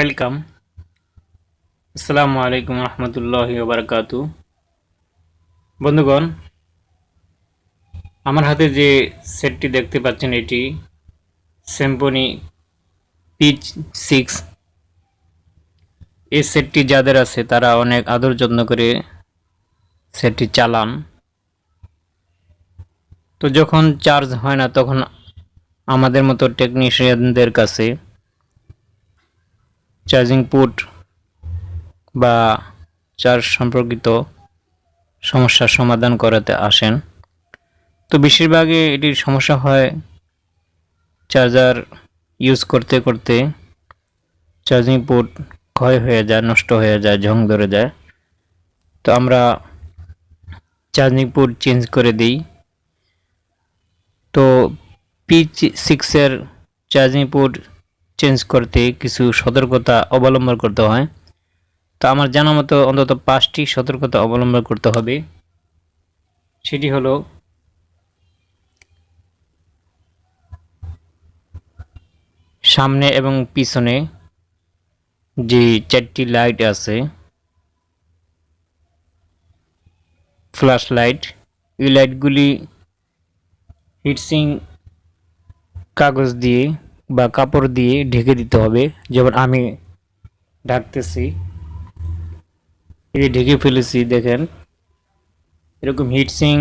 Welcome আসসালামু আলাইকুম রহমতুল্লাহ বারকাতু বন্ধুগণ, আমার হাতে যে সেটটি দেখতে পাচ্ছেন এটি স্যাম্পনি পিচ সিক্স এই সেটটি যাদের আছে, তারা অনেক আদর যত্ন করে সেটটি চালান। তো যখন চার্জ হয় না, তখন আমাদের মতো টেকনিশিয়ানদের কাছে চার্জিং পুট বা চার্জ সম্পর্কিত সমস্যার সমাধান করাতে আসেন। তো বেশিরভাগই এটির সমস্যা হয় চার্জার ইউজ করতে করতে চার্জিং পুট ক্ষয় হয়ে যায়, নষ্ট হয়ে যায়, ঝং ধরে যায়। তো আমরা চার্জিং পুট চেঞ্জ করে দিই। তো পি সিক্সের চার্জিং পোর্ট চেঞ্জ করতে কিছু সতর্কতা অবলম্বন করতে হয়। তো আমার জানা মতো অন্তত পাঁচটি সতর্কতা অবলম্বন করতে হবে। সেটি হলো, সামনে এবং পিছনে যে চারটি লাইট আছে ফ্ল্যাশ লাইট এই লাইটগুলি হিটসিং কাগজ দিয়ে বা কাপড় দিয়ে ঢেকে দিতে হবে। যেমন আমি ঢাকতেছি ঢেকে ফেলেছি, দেখেন। এরকম হিটসিং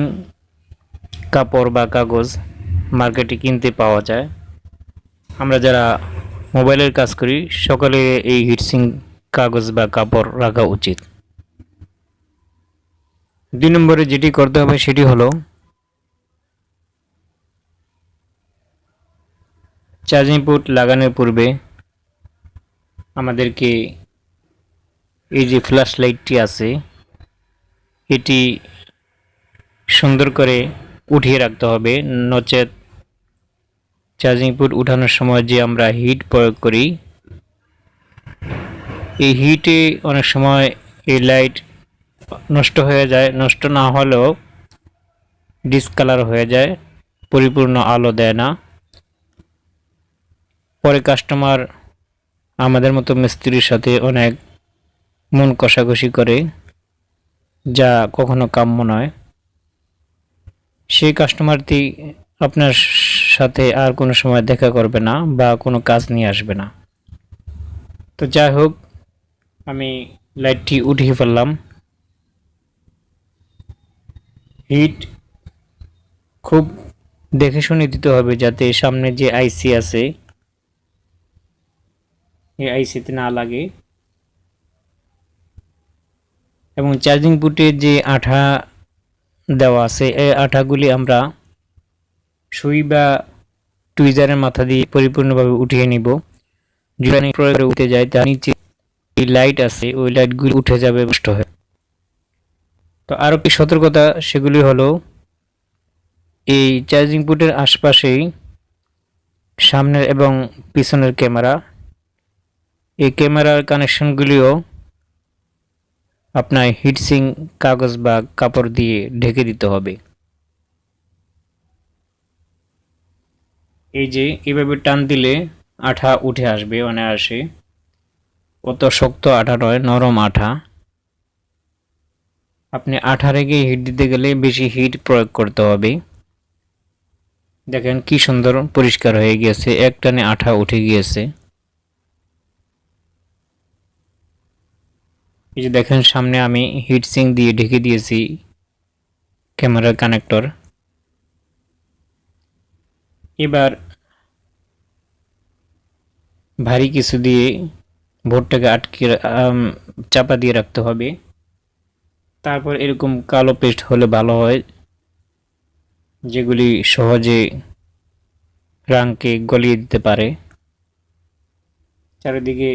কাপড় বা কাগজ মার্কেটে কিনতে পাওয়া যায়। আমরা যারা মোবাইলের কাজ করি, সকালে এই হিটসিং কাগজ বা কাপড় রাখা উচিত। দুই নম্বরে যেটি করতে হবে, সেটি হলো চার্জিং পোর্ট লাগানোর পূর্বে আমাদেরকে এই যে ফ্ল্যাশ লাইটটি আছে, এটি সুন্দর করে উঠিয়ে রাখতে হবে। নচেত চার্জিং পোর্ট উঠানোর সময় যে আমরা হিট প্রয়োগ করি, এই হিটে অনেক সময় এই লাইট নষ্ট হয়ে যায়। নষ্ট না হলেও ডিসকালার হয়ে যায়, পরিপূর্ণ আলো দেয় না। পরে কাস্টমার আমাদের মতো মিস্ত্রির সাথে অনেক মন কষাকষি করে, যা কখনো কাম্য নয়। সেই কাস্টমারটি আপনার সাথে আর কোনো সময় দেখা করবে না বা কোনো কাজ নিয়ে আসবে না। তো যাই হোক, আমি লাইটটি উঠিয়ে ফেললাম। হিট খুব দেখে শুনে দিতে হবে যাতে সামনে যে আইসি আছে আইসিতে না লাগে। এবং চার্জিং পুটে যে আঠা দেওয়া আছে এই আঠাগুলি আমরা সুই বা টুইজারের মাথা দিয়ে পরিপূর্ণভাবে উঠিয়ে নিব। যদি প্রয়োগে উঠে যায়, তার নিচে এই লাইট আছে, ওই লাইটগুলি উঠে যাবে, নষ্ট হয়ে তো আরও কি সতর্কতা, সেগুলি হলো, এই চার্জিং পুটের আশপাশেই সামনের এবং পিছনের ক্যামেরা এই ক্যামেরার কানেকশনগুলিও আপনার হিটসিং কাগজ বা কাপড় দিয়ে ঢেকে দিতে হবে। এই যে এভাবে টান দিলে আঠা উঠে আসবে, অনায়াসে। অত শক্ত আঠা নয়, নরম আঠা। আপনি আঠা রেখে হিট দিতে গেলে বেশি হিট প্রয়োগ করতে হবে। দেখেন কি সুন্দর পরিষ্কার হয়ে গিয়েছে, এক টানে আঠা উঠে গিয়েছে। এই যে দেখেন, সামনে আমি হিট সিং দিয়ে ঢেকে দিয়েছি ক্যামেরার কানেক্টর এবার ভারী কিছু দিয়ে ভোটটাকে আটকে চাপা দিয়ে রাখতে হবে। তারপর এরকম কালো পেস্ট হলে ভালো হয়, যেগুলি সহজে রাংকে গলিয়ে দিতে পারে। চারিদিকে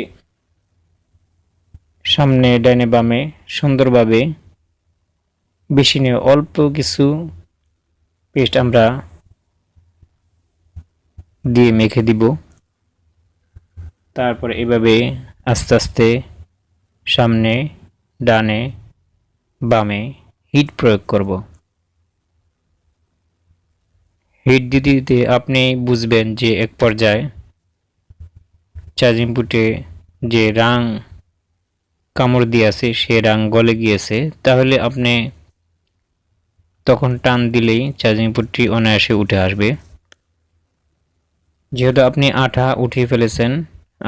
সামনে ডাইনে বামে সুন্দরভাবে বেশি নিয়ে অল্প কিছু পেস্ট আমরা দিয়ে মেখে দিব। তারপর এভাবে আস্তে আস্তে সামনে, ডানে, বামে হিট প্রয়োগ করব। হিট দিতে দিতে আপনি বুঝবেন যে এক পর্যায়ে চার্জিং পুটে যে রাং কামড় দিয়ে আছে সে রাং গলে গিয়েছে, তাহলে আপনি তখন টান দিলেই চার্জিং পোর্টটি অনায়াসে উঠে আসবে। যেহেতু আপনি আঠা উঠিয়ে ফেলেছেন,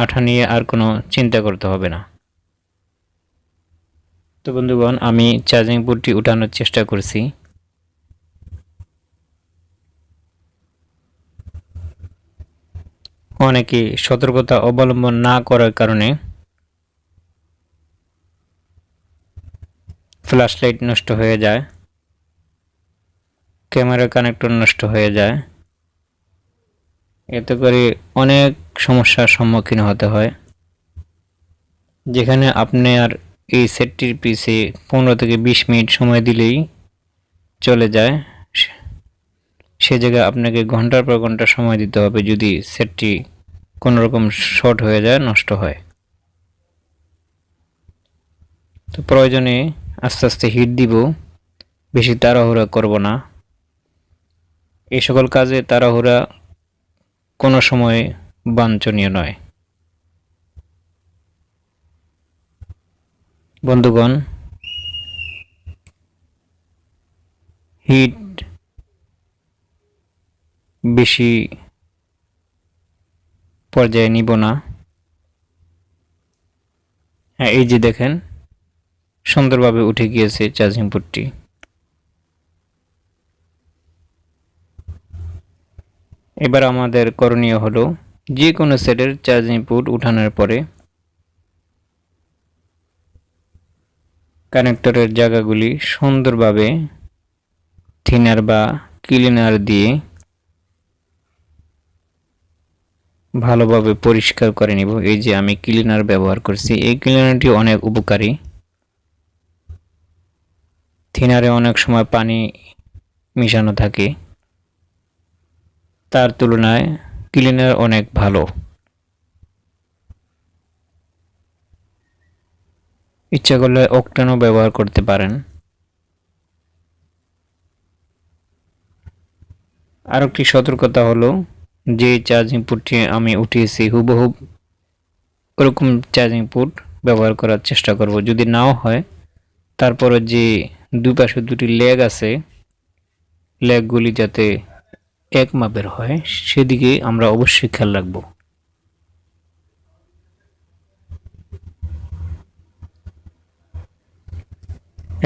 আঠা নিয়ে আর কোনো চিন্তা করতে হবে না। তো বন্ধুগণ, আমি চার্জিং পোর্টটি উঠানোর চেষ্টা করছি। অনেকে সতর্কতা অবলম্বন না করার কারণে ফ্ল্যাশ লাইট নষ্ট হয়ে যায়, ক্যামেরা কানেক্টর নষ্ট হয়ে যায়, এতে করে অনেক সমস্যার সম্মুখীন হতে হয়। যেখানে আপনি আর এই সেটটির পিছে পনেরো থেকে বিশ মিনিট সময় দিলেই চলে যায়। সে- জায়গায় আপনাকে ঘণ্টার পর ঘণ্টা সময় দিতে হবে যদি সেটটি কোনো রকম শর্ট হয়ে যায়, নষ্ট হয়। তো প্রয়োজনে আস্তে আস্তে হিট দিব, বেশি তাড়াহুড়া করব না। এই সকল কাজে তাড়াহুড়া কোনো সময় বাঞ্ছনীয় নয়। বন্ধুগণ হিট বেশি পর্যায়ে নিব না। হ্যাঁ এই যে দেখেন সুন্দরভাবে উঠে গিয়েছে চার্জিং পোর্টটি এবার আমাদের করণীয় হলো যে কোনো সেটের চার্জিং পোর্ট উঠানোর পরে কানেক্টরের জায়গাগুলি সুন্দরভাবে থিনার বা ক্লিনার দিয়ে ভালোভাবে পরিষ্কার করে নিব। এই যে আমি ক্লিনার ব্যবহার করছি, এই ক্লিনারটি অনেক উপকারী। থিনারে অনেক সময় পানি মিশানো থাকে। তার তুলনায় ক্লিনার অনেক ভালো। ইচ্ছা করলে অকটেনও ব্যবহার করতে পারেন। আরেকটি সতর্কতা হলো, যে চার্জিং পুটটি আমি উঠিয়েছি হুবহুব ওরকম চার্জিং পুট ব্যবহার করার চেষ্টা করব। যদি নাও হয় তারপরে যে দুই পাশে দুটি লেগ আছে। লেগগুলি যাতে এক মাপের হয়, সেদিকে আমরা অবশ্যই খেয়াল রাখব।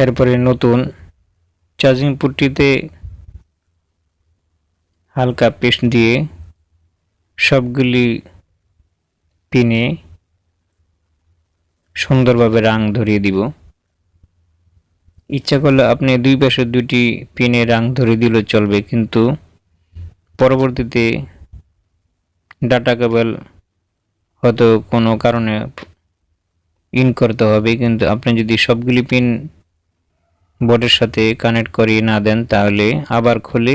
এরপরে নতুন চার্জিং পোর্টটিতে হালকা পেস্ট দিয়ে সবগুলি পিনে সুন্দরভাবে রাং ধরিয়ে দিব। ইচ্ছা করলে আপনি দুই পাশে দুটি পিনে রাং ধরিয়ে দিলেও চলবে, কিন্তু পরবর্তীতে ডাটা কেবল হয়তো কোনো কারণে ইন করতে হবে, কিন্তু আপনি যদি সবগুলি পিন বোর্ডের সাথে কানেক্ট করিয়ে না দেন, তাহলে আবার খুলে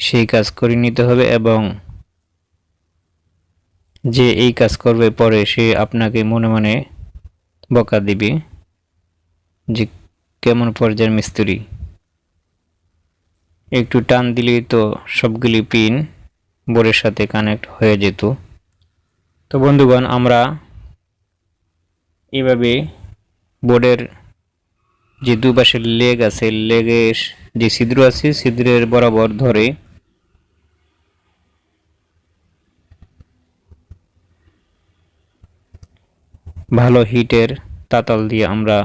সেই কাজ করে নিতে হবে এবং যে এই কাজ করবে পরে সে আপনাকে মনে মনে বকা দিবে যে কেমন পর্যায়ের মিস্ত্রি? একটু টান দিলেই তো সবগুলি পিন বোর্ডের সাথে কানেক্ট হয়ে যেত। তো বন্ধুগণ, আমরা এভাবে বোর্ডের যে দুপাশের লেগ আছে লেগের যে ছিদ্র আছে, ছিদ্রের বরাবর ধরে ভালো হিটের তাতাল দিয়ে আমরা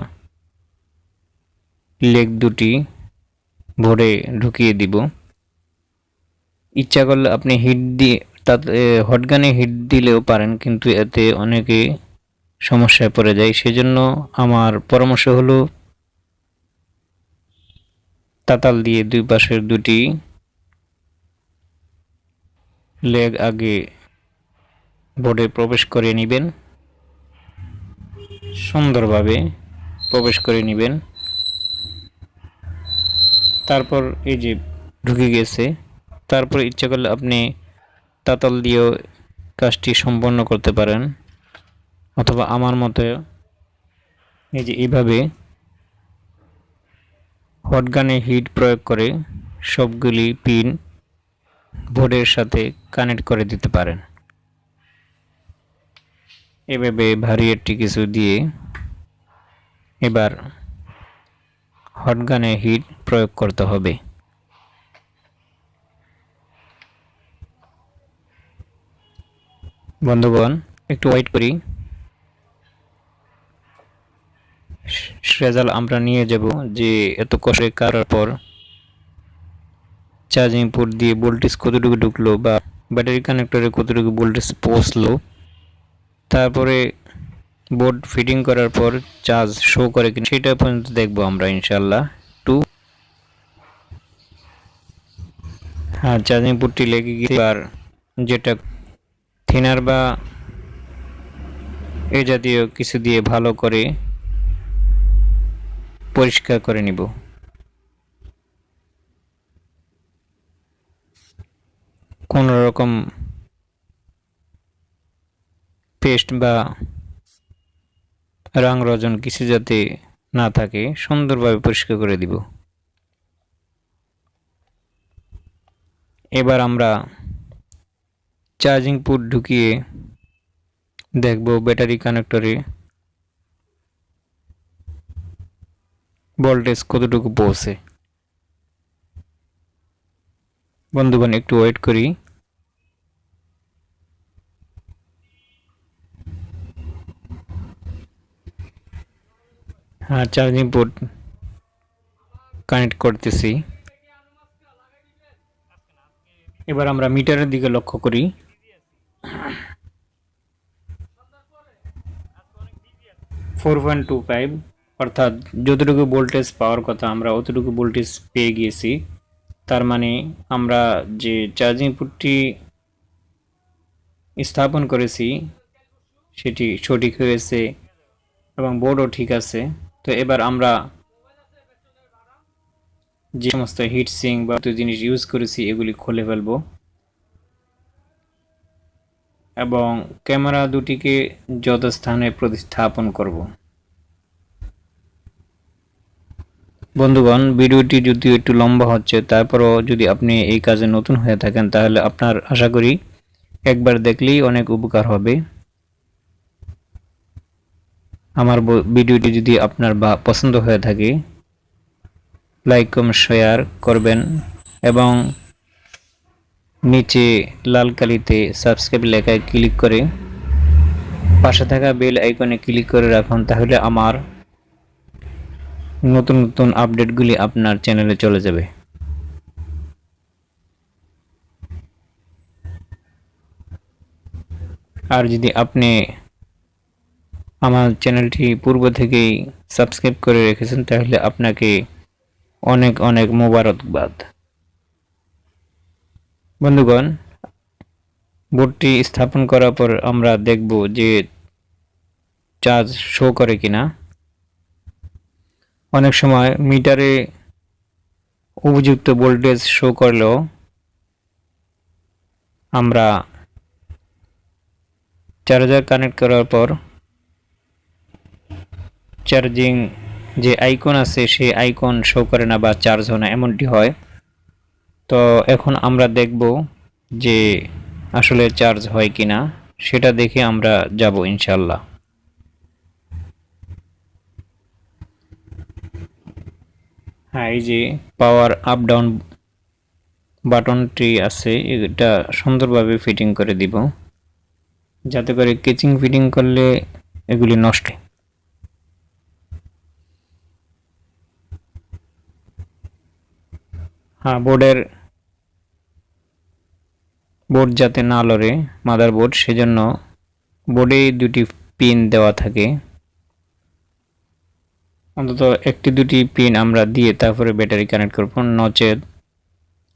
লেগ দুটি ভরে ঢুকিয়ে দিব। ইচ্ছা করলে আপনি হিট দিয়ে তাতে হটগানে হিট দিলেও পারেন, কিন্তু এতে অনেকে সমস্যায় পড়ে যায়। সেজন্য আমার পরামর্শ হলো, তাতাল দিয়ে দুই পাশের দুটি লেগ আগে বোর্ডে প্রবেশ করে নেবেন। সুন্দরভাবে প্রবেশ করে নেবেন। তারপর এই যে ঢুকে গেছে, তারপর ইচ্ছা করলে আপনি তাতাল দিয়েও কাজটি সম্পন্ন করতে পারেন। অথবা আমার মতে এই যে এইভাবে হটগানে হিট প্রয়োগ করে সবগুলি পিন বোর্ডের সাথে কানেক্ট করে দিতে পারেন। এভাবে ভারিয়েটটি কিছু দিয়ে এবার হটগানে হিট প্রয়োগ করতে হবে। বন্ধুগণ, একটু ওয়েট করি। রেজাল্ট আমরা নিয়ে যাব যে এত কষ্টে করার পর চার্জিং পোর্ট দিয়ে ভোল্টেজ কতটুকু ঢুকলো বা ব্যাটারি কানেক্টরে কতটুকু ভোল্টেজ পৌঁছলো। তারপরে বোর্ড ফিটিং করার পর চার্জ শো করে কিনা, সেটা পর্যন্ত দেখব আমরা ইনশাল্লাহ টু হ্যাঁ চার্জিং পোর্টটি লেগে গিয়ে আর যেটা থিনার বা এ জাতীয় কিছু দিয়ে ভালো করে পরিষ্কার করে নিব। কোন রকম পেস্ট বা রং রজন কিছু যাতে না থাকে, সুন্দরভাবে পরিষ্কার করে দিব। এবার আমরা চার্জিং পোর্ট ঢুকিয়ে দেখব ব্যাটারি কানেক্টরে ভোল্টেজ কতটুকু পৌঁছে। বন্ধুগণ, একটু ওয়েট করি। হ্যাঁ চার্জিং পোর্ট কানেক্ট করতেছি। এবার আমরা মিটারের দিকে লক্ষ্য করি। ফোর পয়েন্ট টু ফাইভ অর্থাৎ যতটুকু ভোল্টেজ পাওয়ার কথা আমরা অতটুকু ভোল্টেজ পেয়ে গিয়েছি। তার মানে আমরা যে চার্জিং পোর্টটি স্থাপন করেছি, সেটি সঠিক হয়েছে এবং বোর্ডও ঠিক আছে। তো এবার আমরা যে সমস্ত হিট সিং বা জিনিস ইউজ করেছি, এগুলি খুলে ফেলব। এবং ক্যামেরা দুটিকে যথাস্থানে প্রতিস্থাপন করব। বন্ধুগণ, ভিডিওটি যদি একটু লম্বা হচ্ছে, তারপরও যদি আপনি এই কাজে নতুন হয়ে থাকেন, তাহলে আপনার আশা করি একবার দেখলেই অনেক উপকার হবে। আমার ভিডিওটি যদি আপনার বা পছন্দ হয়ে থাকে লাইক কমেন্ট শেয়ার করবেন এবং নিচে লাল কালিতে সাবস্ক্রাইব লেখায় ক্লিক করে পাশে থাকা বেল আইকনে ক্লিক করে রাখুন, তাহলে আমার নতুন নতুন আপডেটগুলি আপনার চ্যানেলে চলে যাবে। আর যদি আপনি আমার চ্যানেলটি পূর্ব থেকেই সাবস্ক্রাইব করে রেখেছেন, তাহলে আপনাকে অনেক অনেক মোবারকবাদ। বন্ধুগণ, বোর্ডটি স্থাপন করার পর আমরা দেখব যে চার্জ শো করে কিনা। অনেক সময় মিটারে উপযুক্ত ভোল্টেজ শো করলেও আমরা চার্জার কানেক্ট করার পর চার্জিং যে আইকন আছে, সেই আইকন শো করে না বা চার্জ হয় না, এমনটি হয়। তো এখন আমরা দেখব যে আসলে চার্জ হয় কি না সেটা দেখে আমরা যাব ইনশাল্লাহ হ্যাঁ এই যে পাওয়ার আপ ডাউন বাটনটি আছে, এটা সুন্দরভাবে ফিটিং করে দিব। যাতে করে কেচিং ফিটিং করলে এগুলি নষ্ট হ্যাঁ বোর্ডের বোর্ড যাতে না লড়ে মাদার বোর্ড, সেজন্য বোর্ডে দুটি পিন দেওয়া থাকে। অন্তত একটি দুটি পিন আমরা দিয়ে তারপরে ব্যাটারি কানেক্ট করব। নচেত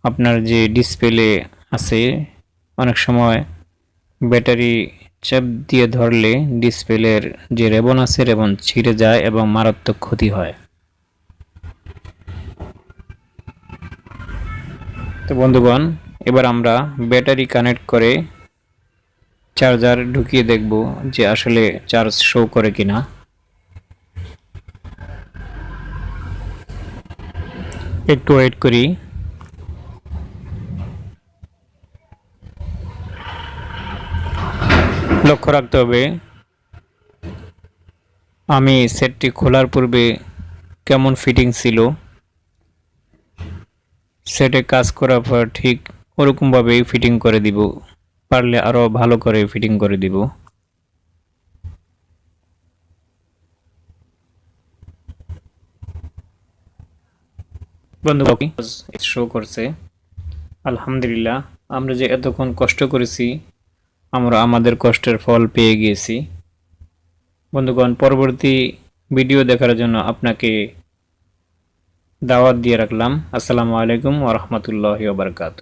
আপনার যে ডিসপ্লে আছে, অনেক সময় ব্যাটারি চাপ দিয়ে ধরলে ডিসপ্লের যে রেবন আছে, রেবন ছিঁড়ে যায় এবং মারাত্মক ক্ষতি হয়। তো বন্ধুগণ, এবার আমরা ব্যাটারি কানেক্ট করে চার্জার ঢুকিয়ে দেখব যে আসলে চার্জ শো করে কিনা। একটু ওয়েট করি। লক্ষ্য রাখতে হবে, আমি সেটটি খোলার পূর্বে কেমন ফিটিং ছিল। সেটে কাজ করার পর ঠিক ওরকমভাবেই ফিটিং করে দিব। পারলে আরও ভালো করে ফিটিং করে দিব। বন্ধু শো করছে। আলহামদুলিল্লাহ, আমরা যে এতক্ষণ কষ্ট করেছি, আমরা আমাদের কষ্টের ফল পেয়ে গিয়েছি। বন্ধুগণ, পরবর্তী ভিডিও দেখার জন্য আপনাকে দাওয়াত দিয়ে রাখলাম। আসসালামু আলাইকুম ওরহমতুল্লাহ বারকাতু